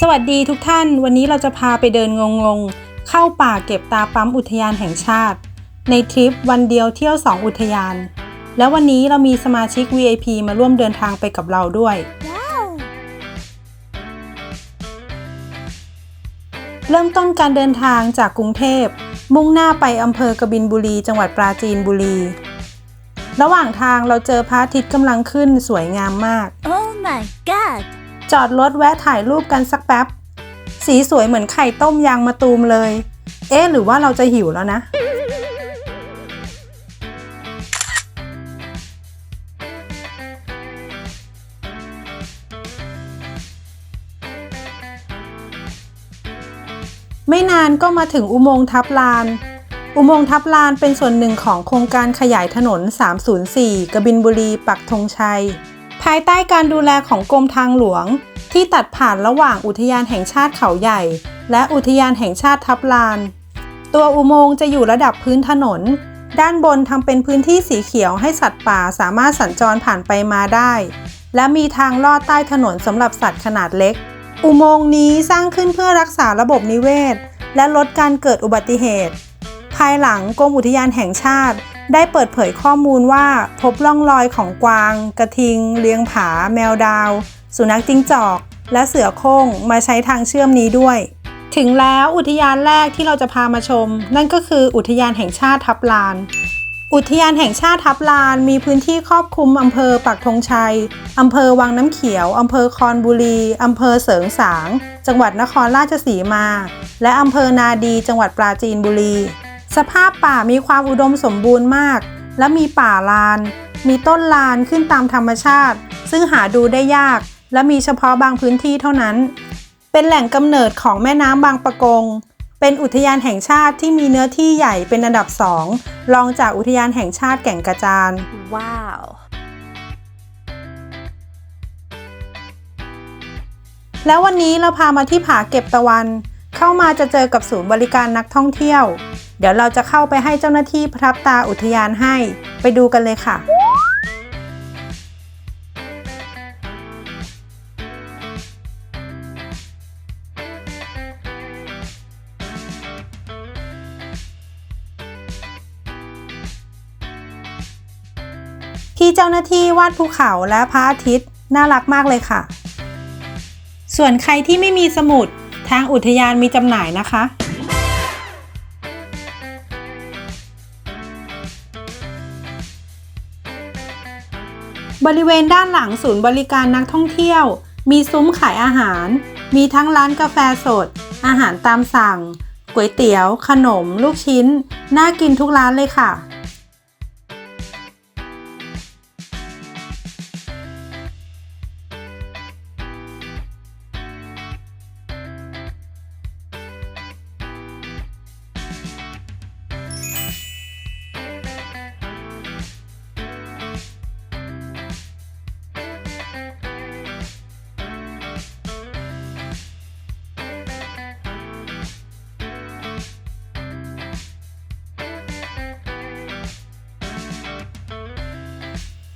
สวัสดีทุกท่าน วันนี้เราจะพาไปเดินงงๆ เข้าป่าเก็บตาปั๊มอุทยานแห่งชาติ ในทริปวันเดียวเที่ยว 2 อุทยาน แล้ววันนี้เรามีสมาชิก VIP มาร่วมเดินทางไปกับเราด้วย เริ่มต้นการเดินทางจากกรุงเทพ มุ่งหน้าไปอำเภอกบินบุรี จังหวัดปราจีนบุรี ระหว่างทางเราเจอพระอาทิตย์กำลังขึ้นสวยงามมาก Oh my god! จอดรถแวะถ่ายรูปกันสักแป๊บ สีสวยเหมือนไข่ต้มยางมะตูมเลย เอ๊ะหรือว่าเราจะหิวแล้วนะ ไม่นานก็มาถึงอุโมงค์ทับลาน อุโมงค์ทับลานเป็นส่วนหนึ่งของโครงการขยายถนน 304 กบินบุรี ปักธงชัย ภายใต้การดูแลของกรมทางหลวง ที่ตัดผ่านระหว่างอุทยานแห่งชาติเขาใหญ่ และอุทยานแห่งชาติทับลาน ตัวอุโมงค์จะอยู่ระดับพื้นถนน ด้านบนทำเป็นพื้นที่สีเขียวให้สัตว์ป่าสามารถสัญจรผ่านไปมาได้ และมีทางลอดใต้ถนนสำหรับสัตว์ขนาดเล็ก อุโมงค์นี้สร้างขึ้นเพื่อรักษาระบบนิเวศ และลดการเกิดอุบัติเหตุ ภายหลังกรมอุทยานแห่งชาติ ได้เปิดเผยข้อมูลว่าพบร่องรอยของกวาง กระทิง เลี้ยงผา แมวดาว สุนัขจิ้งจอก และเสือโคร่งมาใช้ทางเชื่อมนี้ด้วย ถึงแล้วอุทยานแรกที่เราจะพามาชม นั่นก็คืออุทยานแห่งชาติทับลาน อุทยานแห่งชาติทับลานมีพื้นที่ครอบคลุมอำเภอปักธงชัยอำเภอวังน้ำเขียวอำเภอคอนบุรีอำเภอเสริงสาง จังหวัดนครราชสีมา และอำเภอนาดีจังหวัดปราจีนบุรี สภาพป่ามีความอุดมสมบูรณ์มาก และมีป่าลาน มีต้นลานขึ้นตามธรรมชาติ ซึ่งหาดูได้ยาก และมีเฉพาะบางพื้นที่เท่านั้น เป็นแหล่งกำเนิดของแม่น้ำบางปะกง เป็นอุทยานแห่งชาติที่มีเนื้อที่ใหญ่เป็นอันดับสองรองจากอุทยานแห่งชาติแก่งกระจาน Wow! แล้ววันนี้เราพามาที่ผาเก็บตะวัน เข้ามาจะเจอกับศูนย์บริการนักท่องเที่ยวเดี๋ยวเราจะเข้าไปให้เจ้าหน้าที่ประทับตาอุทยานให้ ไปดูกันเลยค่ะที่เจ้าหน้าที่วาดภูเขาและพระอาทิตย์น่ารักมากเลยค่ะ ส่วนใครที่ไม่มีสมุด ทางอุทยานมีจำหน่ายนะคะ บริเวณด้านหลังศูนย์บริการนักท่องเที่ยว มีซุ้มขายอาหาร มีทั้งร้านกาแฟสด อาหารตามสั่งก๋วยเตี๋ยว ขนม ลูกชิ้น น่ากินทุกร้านเลยค่ะ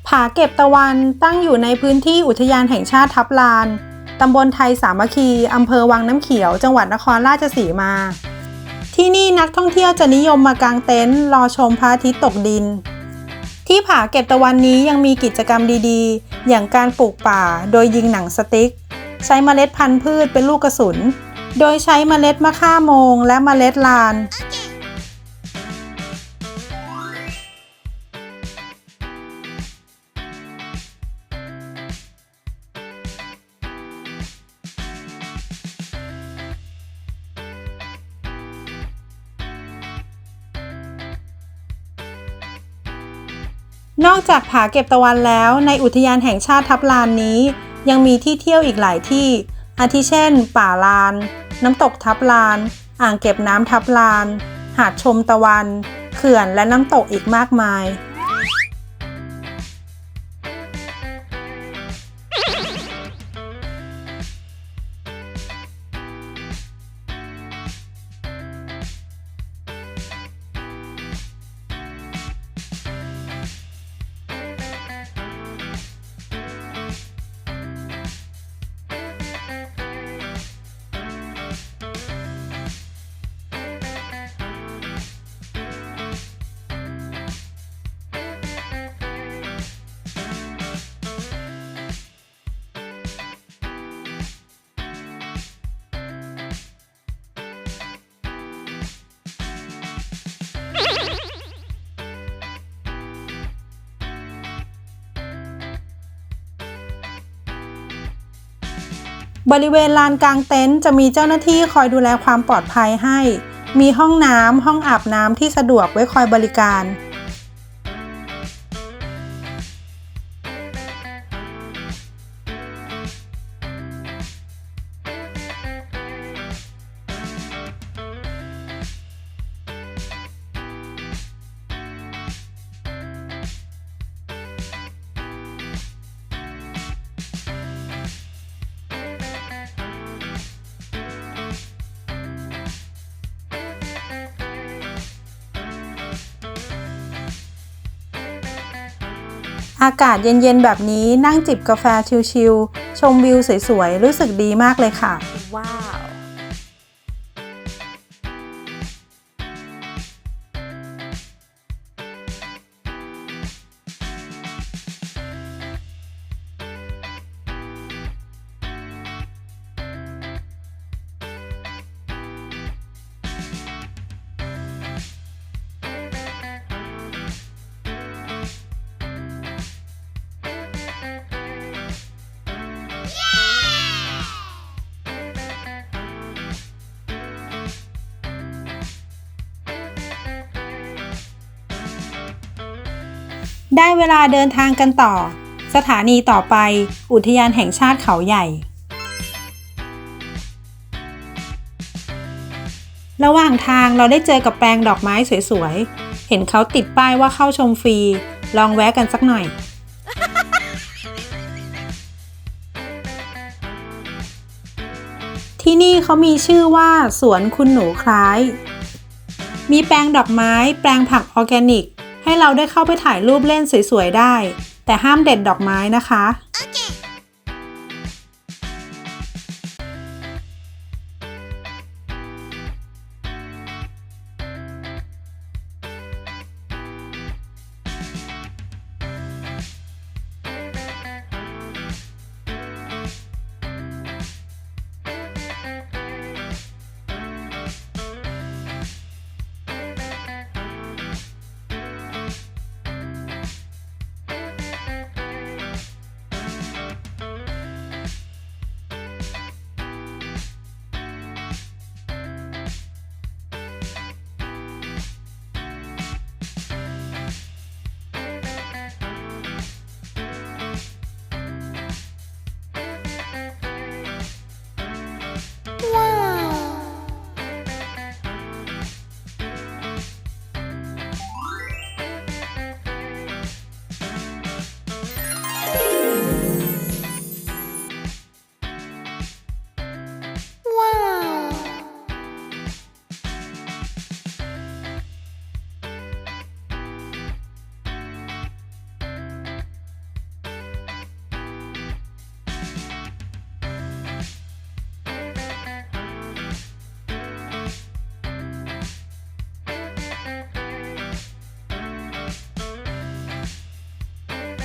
ผาเก็บตะวันตั้งอยู่ในพื้นที่อุทยานแห่งชาติทับลาน ตำบลไทยสามัคคี อำเภอวังน้ำเขียว จังหวัดนครราชสีมา ที่นี่นักท่องเที่ยวจะนิยมมากางเต็นท์รอชมพระอาทิตย์ตกดิน ที่ผาเก็บตะวันนี้ยังมีกิจกรรมดีๆ อย่างการปลูกป่า โดยยิงหนังสติ๊ก ใช้เมล็ดพันธุ์พืชเป็นลูกกระสุน โดยใช้เมล็ดมะข่าโมง และเมล็ดลานน อกจากผาเก็บตะวันแล้ว ในอุทยานแห่งชาติทับลานนี้ ยังมีที่เที่ยวอีกหลายที่ อาทิเช่น ป่าลาน น้ำตกทับลาน อ่างเก็บน้ำทับลาน หาดชมตะวัน เขื่อนและน้ำตกอีกมากมาย บริเวณลานกลางเต็นท์จะมีเจ้าหน้าที่คอยดูแลความปลอดภัยให้ มีห้องน้ำห้องอาบน้ำที่สะดวกไว้คอยบริการ อากาศเย็นๆ แบบนี้นั่งจิบกาแฟชิลๆ ชมวิวสวยๆ รู้สึกดีมากเลยค่ะ ว้าว ได้เวลาเดินทางกันต่อ สถานีต่อไป อุทยานแห่งชาติเขาใหญ่ ระหว่างทางเราได้เจอกับแปลงดอกไม้สวยๆ เห็นเขาติดป้ายว่าเข้าชมฟรี ลองแวะกันสักหน่อยที่นี่เขามีชื่อว่าสวนคุณหนูคล้าย มีแปลงดอกไม้ แปลงผักออร์แกนิก ให้เราได้เข้าไปถ่ายรูปเล่นสวยๆได้ แต่ห้ามเด็ดดอกไม้นะคะ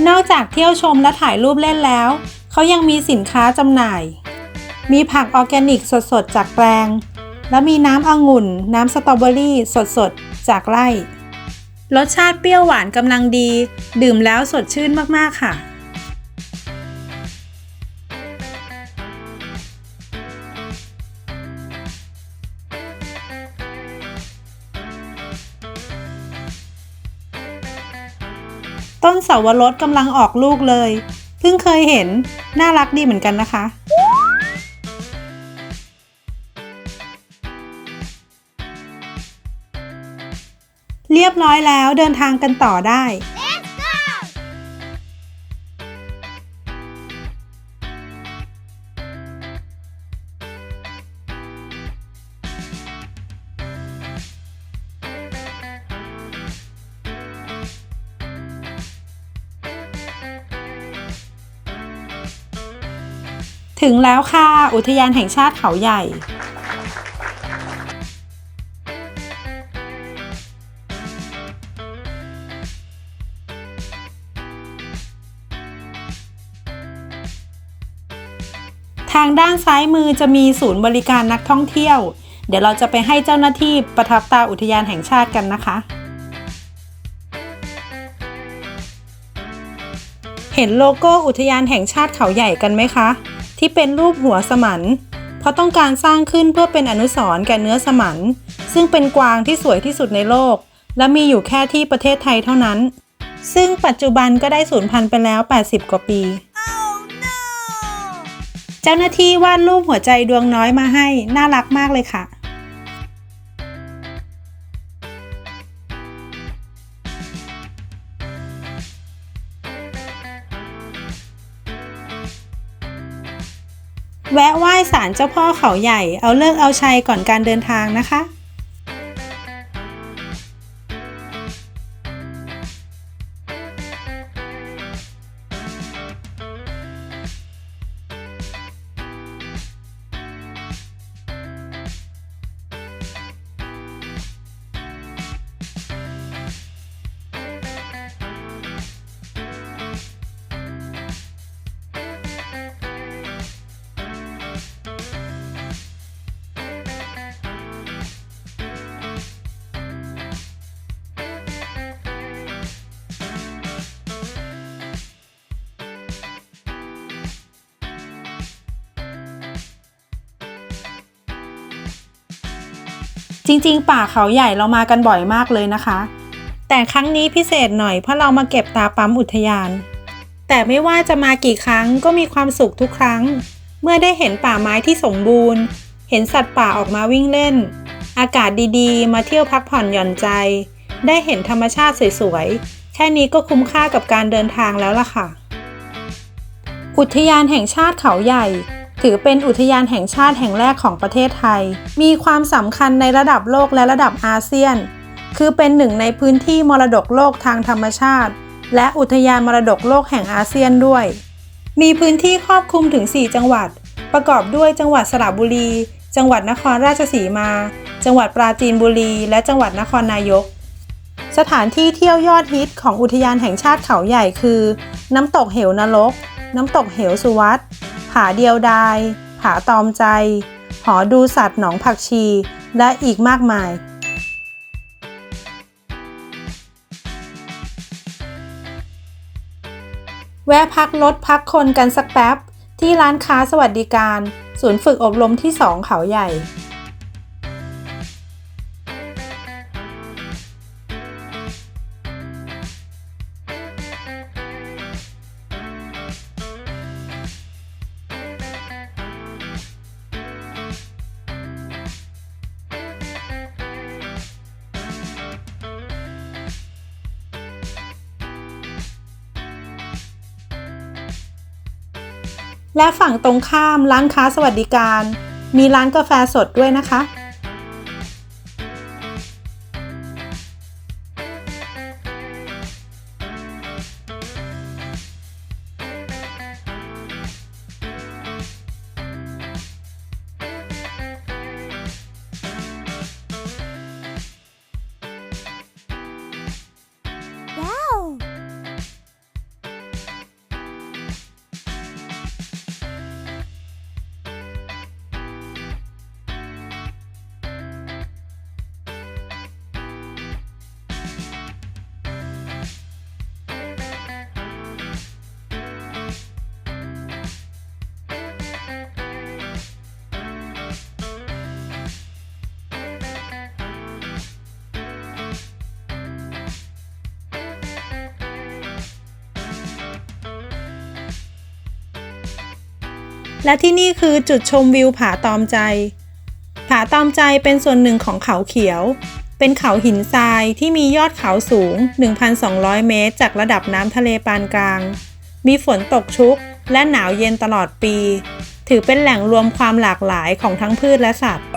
นอกจากเที่ยวชมและถ่ายรูปเล่นแล้ว เขายังมีสินค้าจำหน่าย มีผักออร์แกนิกสดๆ จากแปลง และมีน้ำองุ่น น้ำสตรอเบอรี่สดๆ จากไร่ รสชาติเปรี้ยวหวานกำลังดี ดื่มแล้วสดชื่นมากๆค่ะ ต้นเสาวรสกำลังออกลูกเลย เพิ่งเคยเห็น น่ารักดีเหมือนกันนะคะ เรียบร้อยแล้วเดินทางกันต่อได้ ถึงแล้วค่ะ อุทยานแห่งชาติเขาใหญ่ ทางด้านซ้ายมือจะมีศูนย์บริการนักท่องเที่ยว เดี๋ยวเราจะไปให้เจ้าหน้าที่ประทับตาอุทยานแห่งชาติกันนะคะเห็นโลโก้อุทยานแห่งชาติเขาใหญ่กันไหมคะ ทที่เป็นรูปหัวสมัน เพราะต้องการสร้างขึ้นเพื่อเป็นอนุสรณ์แก่เนื้อสมัน ซึ่งเป็นกวางที่สวยที่สุดในโลก และมีอยู่แค่ที่ประเทศไทยเท่านั้น ซึ่งปัจจุบันก็ได้สูญพันธุ์ไปแล้ว 80 กว่าปีเจ้าหน้าที่วาดรูปหัวใจดวงน้อยมาให้ น่ารักมากเลยค่ะ แวะไหว้ศาลเจ้าพ่อเขาใหญ่ เอาเลิกเอาชัยก่อนการเดินทางนะคะ จริง ๆ ป่าเขาใหญ่เรามากันบ่อยมากเลยนะคะ แต่ครั้งนี้พิเศษหน่อยเพราะเรามาเก็บตาปั๊มอุทยาน แต่ไม่ว่าจะมากี่ครั้งก็มีความสุขทุกครั้ง เมื่อได้เห็นป่าไม้ที่สมบูรณ์ เห็นสัตว์ป่าออกมาวิ่งเล่น อากาศดีๆ มาเที่ยวพักผ่อนหย่อนใจ ได้เห็นธรรมชาติสวยๆ แค่นี้ก็คุ้มค่ากับการเดินทางแล้วล่ะค่ะ อุทยานแห่งชาติเขาใหญ่ ถือเป็นอุทยานแห่งชาติแห่งแรกของประเทศไทย มีความสำคัญในระดับโลกและระดับอาเซียน คือเป็นหนึ่งในพื้นที่มรดกโลกทางธรรมชาติ และอุทยานมรดกโลกแห่งอาเซียนด้วย มีพื้นที่ครอบคลุมถึง 4 จังหวัด ประกอบด้วยจังหวัดสระบุรี จังหวัดนครราชสีมา จังหวัดปราจีนบุรี และจังหวัดนครนายกสถานที่เที่ยวยอดฮิตของอุทยานแห่งชาติเขาใหญ่คือ น้ำตกเหวนรก น้ำตกเหวสุวัต ผาเดียวดาย ผาตอมใจ หอดูสัตว์หนองผักชี และอีกมากมาย แวะพักรถพักคนกันสักแป๊บ ที่ร้านค้าสวัสดิการ ศูนย์ฝึกอบรมที่ 2 เขาใหญ่ และฝั่งตรงข้ามร้านค้าสวัสดิการ มีร้านกาแฟสดด้วยนะคะ ว้าว และที่นี่คือจุดชมวิวผาตอมใจ ผาตอมใจเป็นส่วนหนึ่งของเขาเขียว เป็นเขาหินทรายที่มียอดเขาสูง 1,200 เมตร จากระดับน้ำทะเลปานกลาง มีฝนตกชุกและหนาวเย็นตลอดปี ถือเป็นแหล่งรวมความหลากหลายของทั้งพืชและสัตว์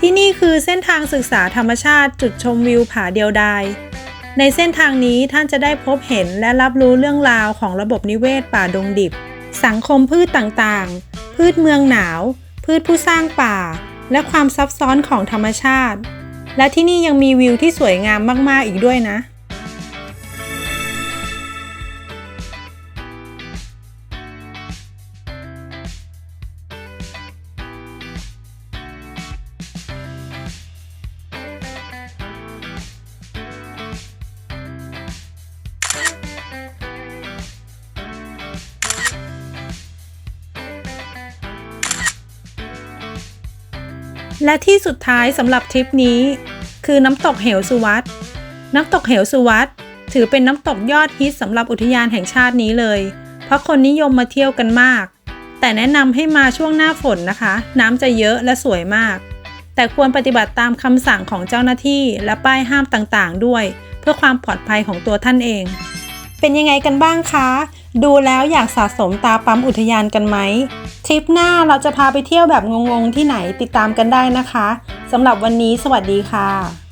ที่นี่คือเส้นทางศึกษาธรรมชาติจุดชมวิวผาเดียวดาย ในเส้นทางนี้ท่านจะได้พบเห็นและรับรู้เรื่องราวของระบบนิเวศป่าดงดิบ สังคมพืชต่างๆ พืชเมืองหนาว พืชผู้สร้างป่า และความซับซ้อนของธรรมชาติ และที่นี่ยังมีวิวที่สวยงามมากๆอีกด้วยนะ และที่สุดท้ายสำหรับทริปนี้ คือน้ำตกเหวสุวัตน้ำตกเหวสุวัตถือเป็นน้ำตกยอดฮิตสำหรับอุทยานแห่งชาตินี้เลย เพราะคนนิยมมาเที่ยวกันมาก แต่แนะนำให้มาช่วงหน้าฝนนะคะ น้ำจะเยอะและสวยมาก แต่ควรปฏิบัติตามคำสั่งของเจ้าหน้าที่และป้ายห้ามต่างๆ ด้วย เพื่อความปลอดภัยของตัวท่านเอง เป็นยังไงกันบ้างคะ ดูแล้วอยากสะสมตาปั๊มอุทยานกันไหมทริปหน้าเราจะพาไปเที่ยวแบบงงๆที่ไหนติดตามกันได้นะคะสำหรับวันนี้สวัสดีค่ะ